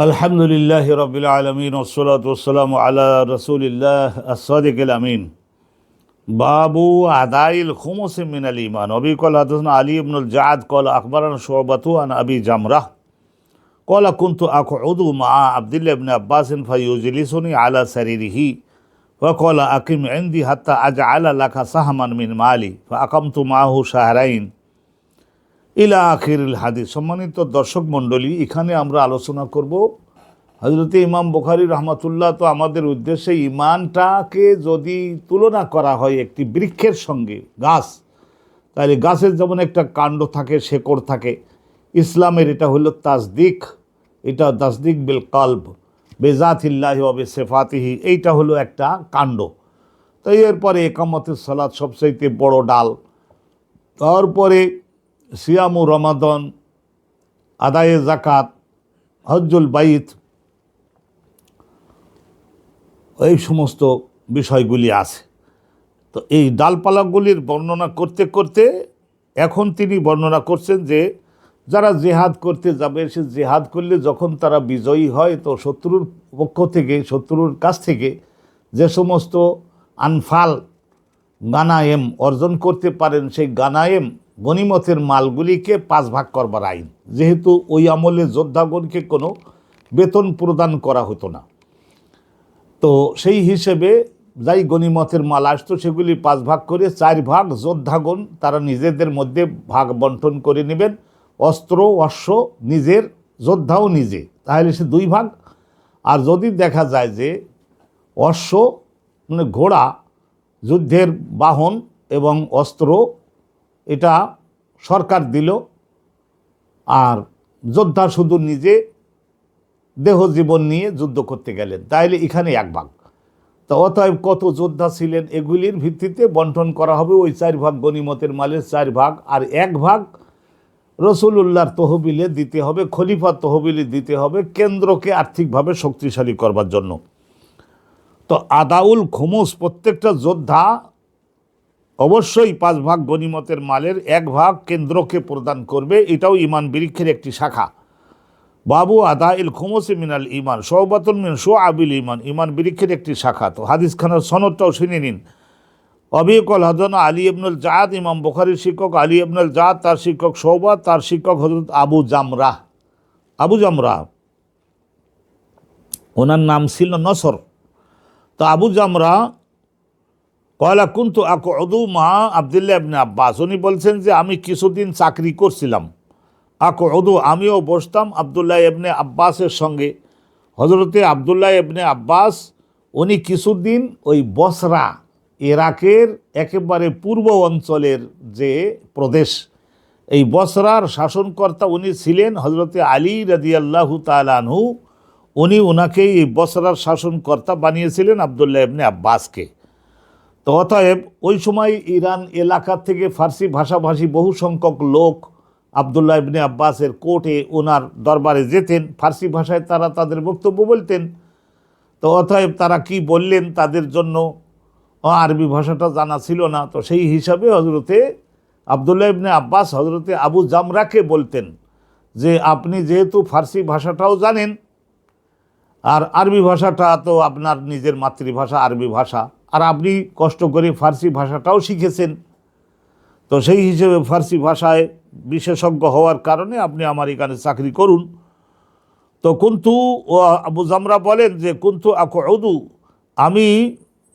الحمد لله رب العالمين والصلاة والسلام على رسول الله الصادق الأمين. باب أداء الخمس من الإيمان. أبي قال حدثنا علي بن الجعد قال أخبرنا شعبة عن أبي جمرة قال كنت أقعد مع عبد الله بن عباس فيجلسني على سريره فقال أقم عندي حتى أجعل لك سهما من مالي. فأقمت معه شهرين. ইলা আখিরুল হাদিস। সম্মানিত দর্শক মণ্ডলী, এখানে আমরা আলোচনা করব হজরত ইমাম বুখারি রহমতুল্লাহ তো আমাদের উদ্দেশ্যে ইমানটাকে যদি তুলনা করা হয় একটি বৃক্ষের সঙ্গে, গাছ, তাহলে গাছের যেমন একটা কাণ্ড থাকে, শেকড় থাকে, ইসলামের এটা হলো তাজদিক এটা তাজদিক বিল কাল্ব, বেজাতিল্লাহি অবে সেফাতিহি এইটা হলো একটা কাণ্ড। তো এরপরে একামতের সালাদ সবচাইতে বড় ডাল, তারপরে সিয়ামু রমাদন, আদায়ে জাকাত হজ্জুল বাইত, এই সমস্ত বিষয়গুলি আছে। তো এই ডালপালাগুলির বর্ণনা করতে করতে এখন তিনি বর্ণনা করছেন যে, যারা জেহাদ করতে যাবে, সে জেহাদ করলে যখন তারা বিজয়ী হয়, তো শত্রুর পক্ষ থেকে, শত্রুর কাছ থেকে যে সমস্ত আনফাল গানায়েম অর্জন করতে পারেন, সেই গানায়েম গনিমতের মালগুলিকে পাঁচ ভাগ করবার আইন। যেহেতু ওই আমলে যোদ্ধাগণকে কোনো বেতন প্রদান করা হতো না। তো সেই হিসেবে যাই গনিমতের মাল আসতো, সেগুলি পাঁচ ভাগ করে চার ভাগ যোদ্ধাগণ তারা নিজেদের মধ্যে ভাগ বন্টন করে নেবেন। অস্ত্র, অশ্ব নিজের, যোদ্ধাও নিজে। তাহলে সে দুই ভাগ। আর যদি দেখা যায় যে অশ্ব মানে ঘোড়া, যুদ্ধের বাহন এবং অস্ত্র এটা সরকার দিল। আর যোদ্ধা শুধু নিজে দেহ জীবন নিয়ে যুদ্ধ করতে গেলেন। তাইলে এখানে এক ভাগ। তো অতএব কত যোদ্ধা ছিলেন এগুলির ভিত্তিতে বন্টন করা হবে, ওই চার ভাগ গনিমতের মালের চার ভাগ। আর এক ভাগ রসুলুল্লাহর তহবিলে দিতে হবে, খলিফার তহবিলে দিতে হবে, কেন্দ্রকে আর্থিকভাবে শক্তিশালী করবার জন্য। তো আদাউল খুমুস প্রত্যেকটা যোদ্ধা অবশ্যই পাঁচ ভাগ গনিমতের মালের এক ভাগ কেন্দ্রকে প্রদান করবে, এটাও ইমান বৃক্ষের একটি শাখা। বাবু আদা ইল খুমসে মিনাল ইমান সৌবাতুল মিন শো আবিল ইমান ইমান বৃক্ষের একটি শাখা। তো হাদিস খানের সনদটাও শুনে নিন। অবিকল হদন আলী ইবনুল জাদ, ইমাম বখারির শিক্ষক আলী ইবনুল জাদ, তার শিক্ষক সৌবা তার শিক্ষক হজরত আবু জামরা আবু জামরা ওনার নাম ছিল নসর। তো আবু জামরা কয়লা কুন্তু আকু অদু মা আবদুল্লাহ ইবনে আব্বাস। উনি বলছেন যে, আমি কিছুদিন চাকরি করছিলাম। আকু অদু আমিও বসতাম আবদুল্লাহ ইবনে আব্বাসের সঙ্গে। হজরতে আবদুল্লাহ ইবনে আব্বাস, উনি কিছুদিন ওই বসরা, ইরাকের একেবারে পূর্ব অঞ্চলের যে প্রদেশ, এই বসরার শাসনকর্তা উনি ছিলেন হজরতে আলী রাদিয়াল্লাহু তালানহু উনি ওনাকে এই বসরার শাসনকর্তা বানিয়েছিলেন আবদুল্লাহ ইবনে আব্বাসকে। তো অতএব ওই সময় ইরান এলাকা থেকে ফার্সি ভাষাভাষী বহু সংখ্যক লোক আবদুল্লাহ ইবনে আব্বাসের কোর্টে ওনার দরবারে যেতেন। ফার্সি ভাষায় তারা তাদের বক্তব্য বলতেন। তো অতএব তারা কি বললেন তাদের জন্য? আরবি ভাষাটা জানা ছিল না। তো সেই হিসাবে হজরতে আবদুল্লাহ ইবনে আব্বাস হজরতে আবু জামরাকে বলতেন যে, আপনি যেহেতু ফার্সি ভাষাটাও জানেন, আর আরবি ভাষাটা তো আপনার নিজের মাতৃভাষা, আরবি ভাষা আর আপনি কষ্ট করে ফার্সি ভাষাটাও শিখেছেন। তো সেই হিসেবে ফার্সি ভাষায় বিশেষজ্ঞ হওয়ার কারণে আপনি আমার এখানে চাকরি করুন। তো কুন্তু আবু জামরা বলেন যে, কুন্তু আকু আমি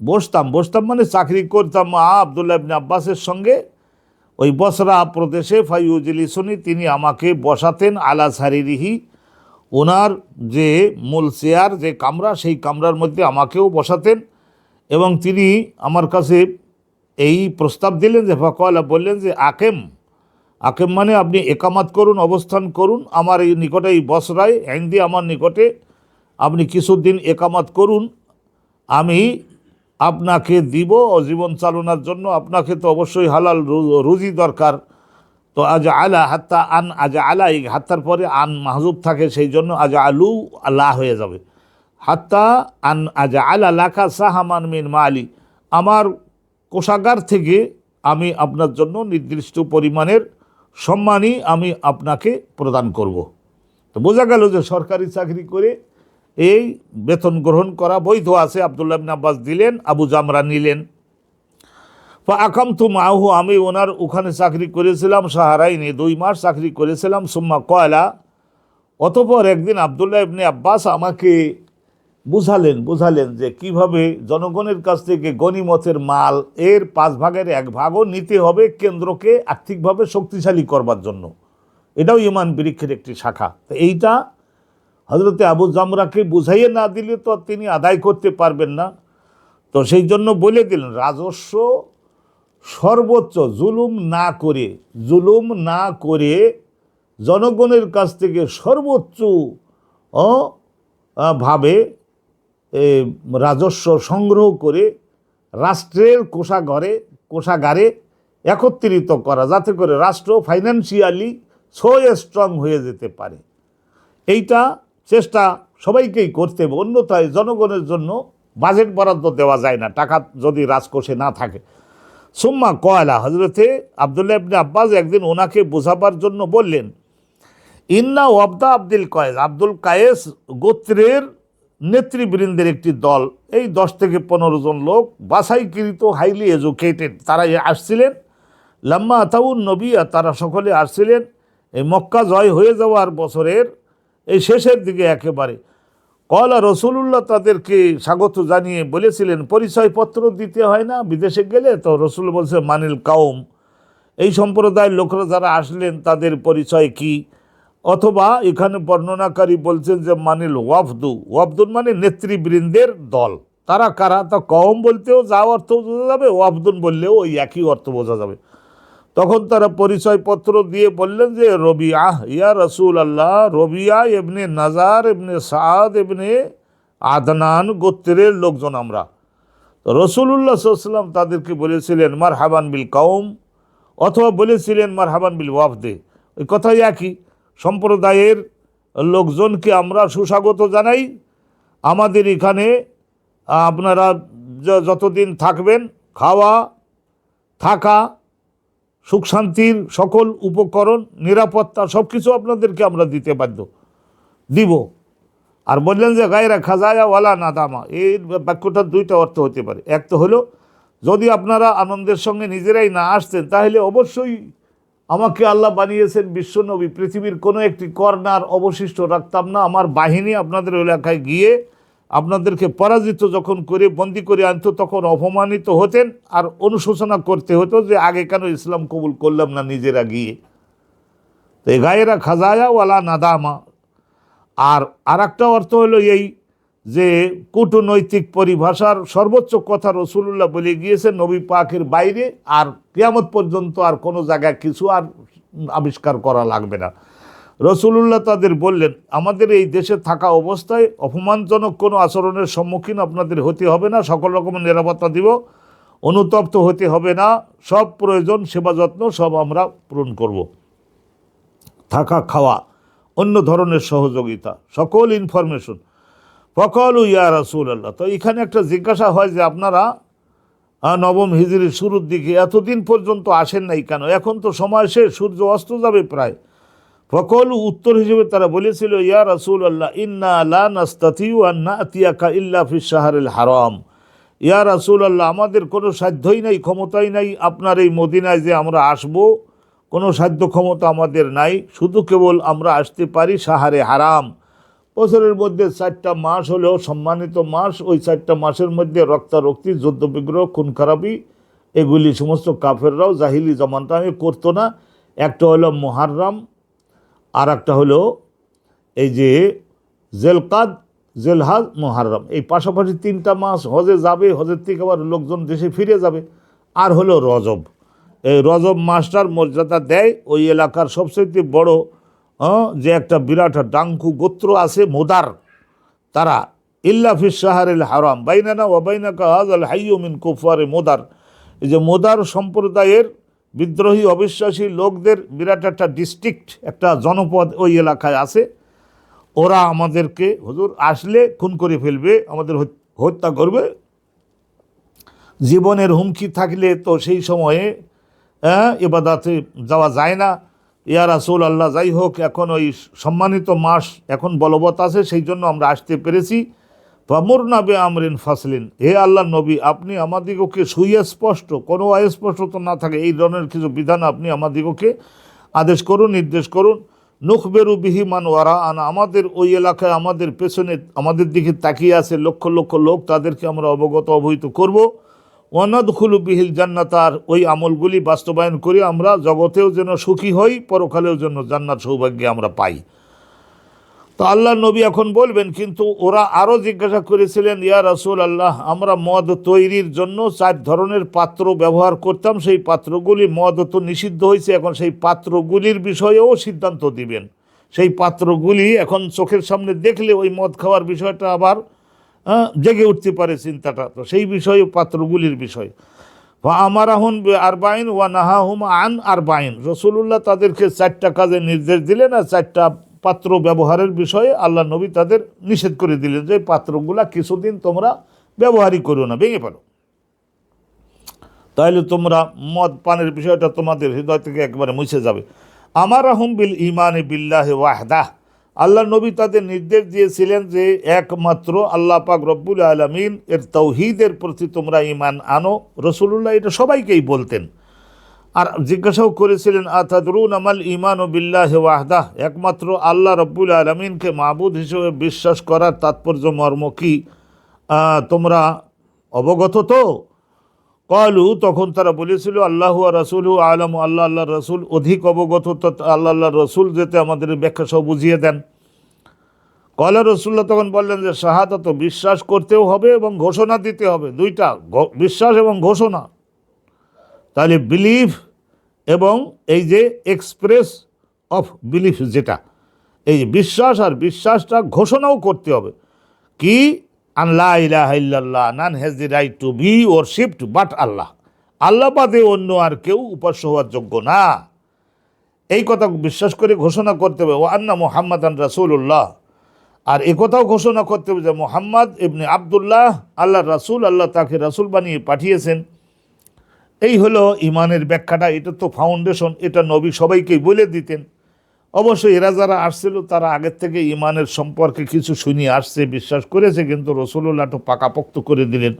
বসতাম। বসতাম মানে চাকরি করতাম মা আবদুল্লাহ ইবনে আব্বাসের সঙ্গে। ওই বসরা প্রদেশে ফাইউজলিসনি তিনি আমাকে বসাতেন আলা সারিরিহি। ওনার যে মূল চেয়ার, যে কামরা, সেই কামরার মধ্যে আমাকেও বসাতেন। এবং তিনি আমার কাছে এই প্রস্তাব দিলেন যে ফকওয়ালা বললেন যে, আকেম আকেম মানে আপনি একামাত করুন, অবস্থান করুন, আমার এই নিকটে এই বসরায় হিন্দি আমার নিকটে, আপনি কিছুদিন একামাত করুন, আমি আপনাকে দিব জীবন চালনার জন্য আপনাকে তো অবশ্যই হালাল রুজি দরকার। তো আজ আলা হাত্তা আন, আজ আলা এই হাত্তার পরে আন মাহজুব থাকে, সেই জন্য আজ আলু আল্লাহ হয়ে যাবে। হাত্তা আন আজ আলা লাখা সাহামান মিন মালি। আমার কোষাগার থেকে আমি আপনার জন্য নির্দিষ্ট পরিমাণের সম্মানই আমি আপনাকে প্রদান করব। তো বোঝা গেল যে সরকারি চাকরি করে এই বেতন গ্রহণ করা বৈধ আছে, আবদুল্লাহ আব্বাস দিলেন, আবু জামরা নিলেন। বা আকাম তু মাহু, আমি ওনার ওখানে চাকরি করেছিলাম সাহারাইনে দুই মাস চাকরি করেছিলাম, সুম্মা কয়লা অতপর একদিন আবদুল্লাহ ইবনে আব্বাস আমাকে বুঝালেন বুঝালেন যে কীভাবে জনগণের কাছ থেকে গণিমতের মাল এর পাঁচ ভাগের এক ভাগও নিতে হবে কেন্দ্রকে আর্থিকভাবে শক্তিশালী করবার জন্য। এটাও ইমান বৃক্ষের একটি শাখা। তো এইটা হজরতে আবু জামরাকে বুঝাইয়ে না দিলে তো তিনি আদায় করতে পারবেন না। তো সেই জন্য বলে দিলেন, রাজস্ব সর্বোচ্চ জুলুম না করে, জুলুম না করে জনগণের কাছ থেকে সর্বোচ্চ ভাবে রাজস্ব সংগ্রহ করে রাষ্ট্রের কোষাঘরে কোষাগারে একত্রিত করা, যাতে করে রাষ্ট্র ফাইন্যান্সিয়ালি সো স্ট্রং হয়ে যেতে পারে। এইটা চেষ্টা সবাইকেই করতে হবে, অন্যথায় জনগণের জন্য বাজেট বরাদ্দ দেওয়া যায় না, টাকা যদি রাজকোষে না থাকে। সুম্মা কয়লা হজরতে আবদুল্লাহ ইবনে আব্বাস একদিন ওনাকে বোঝাবার জন্য বললেন, ইন্না ওয়াবদা আব্দুল কয়েস, আব্দুল কায়েস গোত্রের নেতৃবৃন্দের একটি দল। এই দশ থেকে পনেরো জন লোক বাসাইকৃত হাইলি এজুকেটেড তারা আসছিলেন। লাম্মা আতাউন নবী আর তারা সকলে আসছিলেন। এই মক্কা জয় হয়ে যাওয়ার বছরের এই শেষের দিকে একেবারে। কলা রসুলুল্লাহ তাদেরকে স্বাগত জানিয়ে বলেছিলেন, পরিচয়পত্র দিতে হয় না, বিদেশে গেলে? তো রসুল বলছে, মানিল কাউম এই সম্প্রদায়ের লোকরা যারা আসলেন, তাদের পরিচয় কি? অথবা এখানে বর্ণনাকারী বলছেন যে মানিল ওয়াফদু। ওয়াফদুন মানে নেতৃবৃন্দের দল। তারা কারা? তা কম বলতেও যা অর্থ বোঝা যাবে, ওয়াফদুন বললেও ওই একই অর্থ বোঝা যাবে। তখন তারা পরিচয়পত্র দিয়ে বললেন যে রবি রবিয়া ইয়া রসুল আল্লাহ রবিয়া এমনি নাজার এমনি সাদ এমনি আদনান গোত্রের লোকজন আমরা। তো সাল্লাম তাদেরকে বলেছিলেন মার হাবান বিল কাউম অথবা বলেছিলেন মার হাবান বিল ওয়াফদে। ওই কথাই একই। সম্প্রদায়ের লোকজনকে আমরা সুস্বাগত জানাই। আমাদের এখানে আপনারা যতদিন থাকবেন, খাওয়া, থাকা, সুখ শান্তির সকল উপকরণ, নিরাপত্তা সব কিছু আপনাদেরকে আমরা দিতে বাধ্য, দিব। আর বললেন যে, গায়েরা খাজায়া ওয়ালা নাদামা। এই বাক্যটার দুইটা অর্থ হতে পারে। এক তো হলো, যদি আপনারা আনন্দের সঙ্গে নিজেরাই না আসতেন, তাহলে অবশ্যই আমাকে আল্লাহ বানিয়েছেন বিশ্বনবী পৃথিবীর কোনো একটি কর্নার অবশিষ্ট রাখতাম না। আমার বাহিনী আপনাদের এলাকায় গিয়ে আপনাদেরকে পরাজিত যখন করে, বন্দি করে আনতো, তখন অপমানিত হতেন আর অনুশোচনা করতে হতো যে আগে কেন ইসলাম কবুল করলাম না নিজেরা গিয়ে। তো গায়েরা খাজায়া ওয়ালা নাদামা। আর আর একটা অর্থ হলো এই যে কূটনৈতিক পরিভাষার সর্বোচ্চ কথা রসুল্লাহ বলে গিয়েছে নবী পাকের বাইরে আর কেয়ামত পর্যন্ত আর কোনো জায়গায় কিছু আর আবিষ্কার করা লাগবে না। রসুলুল্লাহ তাদের বললেন, আমাদের এই দেশে থাকা অবস্থায় অপমানজনক কোনো আচরণের সম্মুখীন আপনাদের হতে হবে না, সকল রকমের নিরাপত্তা দিব, অনুতপ্ত হতে হবে না, সব প্রয়োজন, সেবা যত্ন সব আমরা পূরণ করব। থাকা খাওয়া, অন্য ধরনের সহযোগিতা, সকল ইনফরমেশন ফকল ইয়া রাসুল আল্লাহ তো এখানে একটা জিজ্ঞাসা হয় যে আপনারা নবম হিজরির শুরুর দিকে এতদিন পর্যন্ত আসেন নাই কেন? এখন তো সময় শেষ, সূর্য অস্ত যাবে প্রায়। ফকল উত্তর হিসেবে তারা বলেছিল, ইয়া রাসুল আল্লাহ ইন্না লা নাস্তাতিউ আন্না ইল্লা ফি শাহরুল হারাম। ইয়া রাসুল আল্লাহ আমাদের কোনো সাধ্যই নাই, ক্ষমতাই নাই, আপনার এই মদিনায় যে আমরা আসব, কোনো সাধ্য ক্ষমতা আমাদের নাই, শুধু কেবল আমরা আসতে পারি সাহারে হারাম। বছরের মধ্যে চারটা মাস হলেও সম্মানিত মাস, ওই চারটা মাসের মধ্যে রক্তারক্তি যুদ্ধবিগ্রহ খুন খারাপি, এগুলি সমস্ত কাফেররাও জাহিলি জমানটামে করতো না। একটা হলো মোহাররাম আর একটা হলো এই যে জেলকাদ, জেলহাজ, মোহাররম। এই পাশাপাশি তিনটা মাস হজে যাবে, হজের থেকে আবার লোকজন দেশে ফিরে যাবে। আর হলো রজব। এই রজব মাসটার মর্যাদা দেয় ওই এলাকার সবচেয়ে বড় যে একটা বিরাট ডাঙ্কু গোত্র আছে, মোদার, তারা ইল্লাফিস সাহারেল হারাম, বাইনানা ওয়াবাইনা কাহাজ আল হাইয়মিন কুফারে মোদার। এই যে মোদার সম্প্রদায়ের বিদ্রোহী, অবিশ্বাসী লোকদের বিরাট একটা ডিস্ট্রিক্ট একটা জনপদ ওই এলাকায় আছে। ওরা আমাদেরকে, হুজুর, আসলে খুন করে ফেলবে, আমাদের হত- হত্যা করবে। জীবনের হুমকি থাকলে তো সেই সময়ে এবাদাতে যাওয়া যায় না। ইয়া রাসুল আল্লাহ যাই হোক, এখন ওই সম্মানিত মাস, এখন বলবৎ আছে, সেই জন্য আমরা আসতে পেরেছি। ফামুর নাবে আমরিন ফাসলিন। হে আল্লাহ নবী, আপনি আমাদিগকে সুস্পষ্ট, কোনো অস্পষ্টতা না থাকে, এই ধরনের কিছু বিধান আপনি আমাদিগকে আদেশ করুন, নির্দেশ করুন। নুখবেরু বিহিমান ওয়ারা আনা, আমাদের ওই এলাকায়, আমাদের পেছনে, আমাদের দিকে তাকিয়ে আছে লক্ষ লক্ষ লোক, তাদেরকে আমরা অবগত অবহিত করব। ওয়ানাদখুলু বিহিল জান্নাতার ওই আমলগুলি বাস্তবায়ন করে আমরা, জগতেও যেন সুখী হই, পরকালেও যেন জান্নাত সৌভাগ্যে আমরা পাই। তো আল্লাহ নবী এখন বলবেন, কিন্তু ওরা আরও জিজ্ঞাসা করেছিলেন, ইয়া রাসূল আল্লাহ আমরা মদ তৈরির জন্য চার ধরনের পাত্র ব্যবহার করতাম, সেই পাত্রগুলি মদ তো নিষিদ্ধ হয়েছে, এখন সেই পাত্রগুলির বিষয়েও সিদ্ধান্ত দিবেন। সেই পাত্রগুলি এখন চোখের সামনে দেখলে ওই মদ খাওয়ার বিষয়টা আবার আহ, জেগে উঠতে পারে চিন্তাটা। তো সেই বিষয়ে পাত্রগুলির বিষয়। আমার আহুন আরবাইন ওয়া নাহাহুম আন আরবাইন। রসুল্লাহ তাদেরকে চারটা কাজে নির্দেশ দিলেন আর চারটা পাত্র ব্যবহারের বিষয়ে আল্লাহ নবী তাদের নিষেধ করে দিলেন যে পাত্রগুলা কিছুদিন তোমরা ব্যবহারই করো না ভেঙে ফেলো। তাহলে তোমরা মদ পানের বিষয়টা তোমাদের হৃদয় থেকে একবারে মুছে যাবে। আমার আহম বিল ইমানে বিল্লাহ ওয়াহদাহ। আল্লাহ নবী তাদের নির্দেশ দিয়েছিলেন যে একমাত্র আল্লাহ পাক রব্বুল আলমিন এর তৌহিদের প্রতি তোমরা ইমান আনো। রসুল্লাহ এটা সবাইকেই বলতেন। আর জিজ্ঞাসাও করেছিলেন, আতাদরুন আমাল ইমান ও বিল্লাহ ওয়াহদাহ? একমাত্র আল্লাহ রব্বুল আলমিনকে মাহবুদ হিসেবে বিশ্বাস করার তাৎপর্য মর্ম কি? তোমরা অবগত তো? কলু, তখন তারা বলেছিল, আল্লাহ রসুল আলম, আল্লাহ আল্লাহ রসুল অধিক অবগত আল্লাহ আল্লাহ রসুল যেতে আমাদের ব্যাখ্যা সব বুঝিয়ে দেন। কলা রসুল্লাহ তখন বললেন যে শাহাদাত বিশ্বাস করতেও হবে এবং ঘোষণা দিতে হবে। দুইটা বিশ্বাস এবং ঘোষণা। তাহলে বিলিভ এবং এই যে এক্সপ্রেস অফ বিলিফ যেটা, এই যে বিশ্বাস আর বিশ্বাসটা ঘোষণাও করতে হবে। কি? আল্লাহ ইলাহা ইল্লাল্লাহ none has the right to be worshipped but Allah. Allah বাদে অন্য আর কেউ উপাস্য হওয়ার যোগ্য না। এই কথা বিশ্বাস করে ঘোষণা করতে হবে। ও আন্না মোহাম্মদ আন রাসুল্লাহ আর এ কথাও ঘোষণা করতে হবে যে মোহাম্মদ ইবনে আবদুল্লাহ আল্লাহ রাসূল, আল্লাহ তাকে রাসূল বানিয়ে পাঠিয়েছেন। এই হলো ইমানের ব্যাখ্যাটা, এটা তো ফাউন্ডেশন এটা নবী সবাইকেই বলে দিতেন। অবশ্য এরা যারা আসছিল, তারা আগের থেকে ইমানের সম্পর্কে কিছু শুনিয়ে আসছে, বিশ্বাস করেছে, কিন্তু রসুল্লাহ তো পাকাপোক্ত করে দিলেন।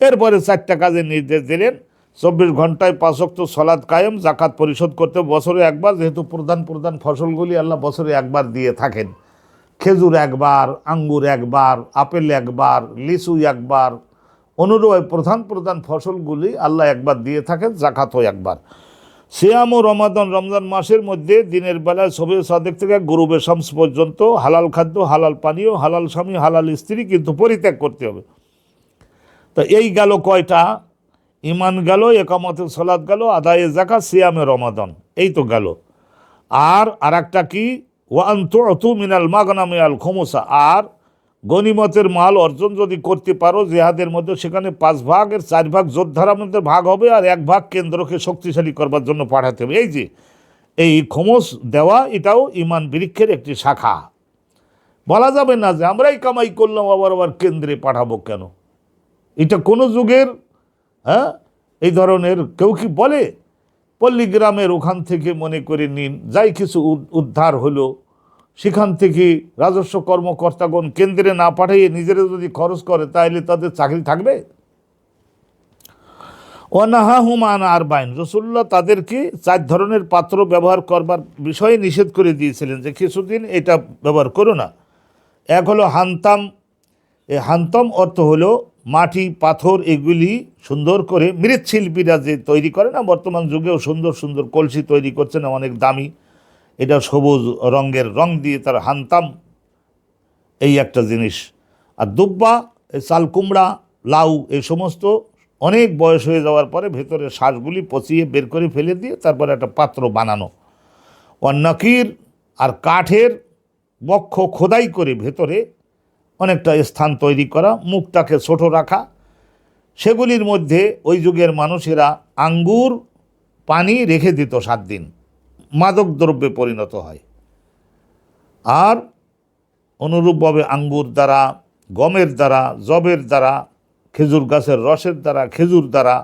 এরপরে চারটা কাজের নির্দেশ দিলেন। চব্বিশ ঘন্টায় পাঁচক্ত সলাদ কায়েম, জাকাত পরিশোধ করতে বছরে একবার, যেহেতু প্রধান প্রধান ফসলগুলি আল্লাহ বছরে একবার দিয়ে থাকেন। খেজুর একবার, আঙ্গুর একবার, আপেল একবার, লিচু একবার অনুরূপ প্রধান প্রধান ফসলগুলি আল্লাহ একবার দিয়ে থাকেন, জাকাতও একবার। সিয়াম ও রমাদান, রমজান মাসের মধ্যে দিনের বেলায় সবে সাদেক থেকে গরুবে শামস পর্যন্ত হালাল খাদ্য, হালাল পানীয়, হালাল স্বামী, হালাল স্ত্রী কিন্তু পরিত্যাগ করতে হবে। তো এই গেল কয়টা? ইমান গেল, একামতের সলাদ গেল আদায়ে জাকা সিয়ামে রমাদান। এই তো গেল। আর আর একটা কি? ওয়ান তো মিনাল মাগনামে আল আর গনিমতের মাল অর্জন যদি করতে পারো, জেহাদের মধ্যে সেখানে পাঁচ ভাগের চার ভাগ যোদ্ধার মধ্যে ভাগ হবে আর এক ভাগ কেন্দ্রকে শক্তিশালী করবার জন্য পাঠাতে হবে। এই যে, এই খমস দেওয়া এটাও ইমান বৃক্ষের একটি শাখা। বলা যাবে না যে আমরাই কামাই করলাম, আবার আবার কেন্দ্রে পাঠাবো কেন? এটা কোনো যুগের হ্যাঁ? এই ধরনের কেউ কি বলে? পল্লীগ্রামের ওখান থেকে মনে করে নিন, যাই কিছু উদ- উদ্ধার হলো, সেখান থেকে রাজস্ব কর্মকর্তাগণ কেন্দ্রে না পাঠিয়ে নিজেরা যদি খরচ করে তাহলে তাদের চাকরি থাকবে? অনাহা হুমান আর বাইন রসুল্লাহ তাদেরকে চার ধরনের পাত্র ব্যবহার করবার বিষয়ে নিষেধ করে দিয়েছিলেন যে, কিছুদিন এটা ব্যবহার করো না। এক হলো হান্তাম এই হান্তম অর্থ হলো মাটি, পাথর এগুলি সুন্দর করে মৃৎশিল্পীরা যে তৈরি করে না, বর্তমান যুগেও সুন্দর সুন্দর কলসি তৈরি করছে না, অনেক দামি। এটা সবুজ রঙের রং দিয়ে তার হানতাম। এই একটা জিনিস। আর দুব্বা, চাল কুমড়া, লাউ এই সমস্ত অনেক বয়স হয়ে যাওয়ার পরে ভেতরে শ্বাসগুলি পচিয়ে বের করে ফেলে দিয়ে তারপরে একটা পাত্র বানানো। অন্নকির আর কাঠের বক্ষ খোদাই করে ভেতরে অনেকটা স্থান তৈরি করা, মুখটাকে ছোট রাখা। সেগুলির মধ্যে ওই যুগের মানুষেরা আঙ্গুর, পানি রেখে দিত সাত দিন। মাদক দ্রব্যে পরিণত হয়। আর অনুরূপভাবে আঙ্গুর দ্বারা, গমের দ্বারা জবের দ্বারা, খেজুর গাছের রসের দ্বারা, খেজুর দ্বারা,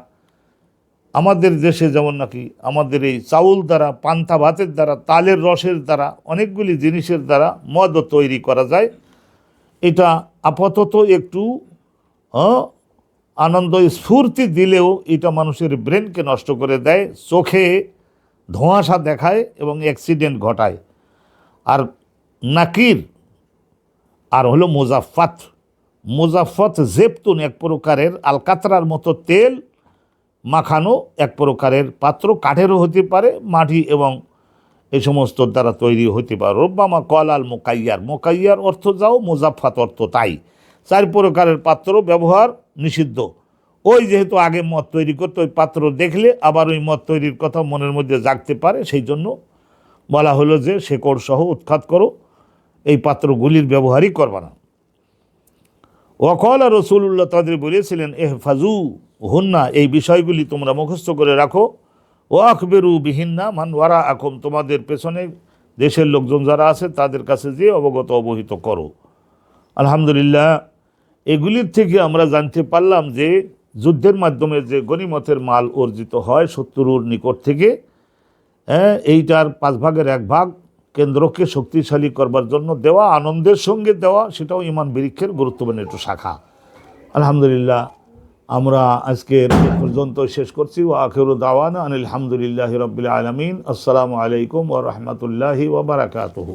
আমাদের দেশে যেমন নাকি আমাদের এই চাউল দ্বারা, পান্তা ভাতের দ্বারা, তালের রসের দ্বারা, অনেকগুলি জিনিসের দ্বারা মদও তৈরি করা যায়। এটা আপাতত একটু আনন্দ স্ফূর্তি দিলেও এটা মানুষের ব্রেনকে নষ্ট করে দেয়, চোখে ধোঁয়াশা দেখায় এবং অ্যাক্সিডেন্ট ঘটায়। আর নাকির, আর হলো মোজাফাত মোজাফত জেপতুন এক প্রকারের, আলকাতরার মতো তেল মাখানো এক প্রকারের, পাত্র কাঠেরও হতে পারে, মাটি এবং এই সমস্ত দ্বারা তৈরি হতে পারে। রব্বামা কল আল মোকাইয়ার। মোকাইয়ার অর্থ যাও মোজাফাত অর্থ তাই। চার প্রকারের পাত্র ব্যবহার নিষিদ্ধ। ওই যেহেতু আগে মদ তৈরি করতো, ওই পাত্র দেখলে আবার ওই মদ তৈরির কথা মনের মধ্যে জাগতে পারে, সেই জন্য বলা হলো যে, শেকড় সহ উৎখাত করো, এই পাত্রগুলির ব্যবহারই করবা না। ওয়াকল রসুল্লাহ তাদের বলেছিলেন এহ ফাজু হুন্না, এই বিষয়গুলি তোমরা মুখস্থ করে রাখো। ও আকবেরু বিহিন্না মান ওয়ারা এখন তোমাদের পেছনে দেশের লোকজন যারা আছে, তাদের কাছে যে অবগত অবহিত করো। আলহামদুলিল্লাহ, এগুলির থেকে আমরা জানতে পারলাম যে যুদ্ধের মাধ্যমে যে গনিমতের মাল অর্জিত হয় শত্রুর নিকট থেকে হ্যাঁ এইটার পাঁচ ভাগের এক ভাগ কেন্দ্রকে শক্তিশালী করবার জন্য দেওয়া, আনন্দের সঙ্গে দেওয়া, সেটাও ইমান বিরিক্ষের গুরুত্বপূর্ণ একটু শাখা। আলহামদুলিল্লাহ আমরা আজকের পর্যন্ত শেষ করছি। ও আখেরু দাওয়ানা আনিল হামদুলিল্লাহ রবিল আলমিন। আসসালামু আলাইকুম ও রহমতুল্লাহি ওবরাকাতহু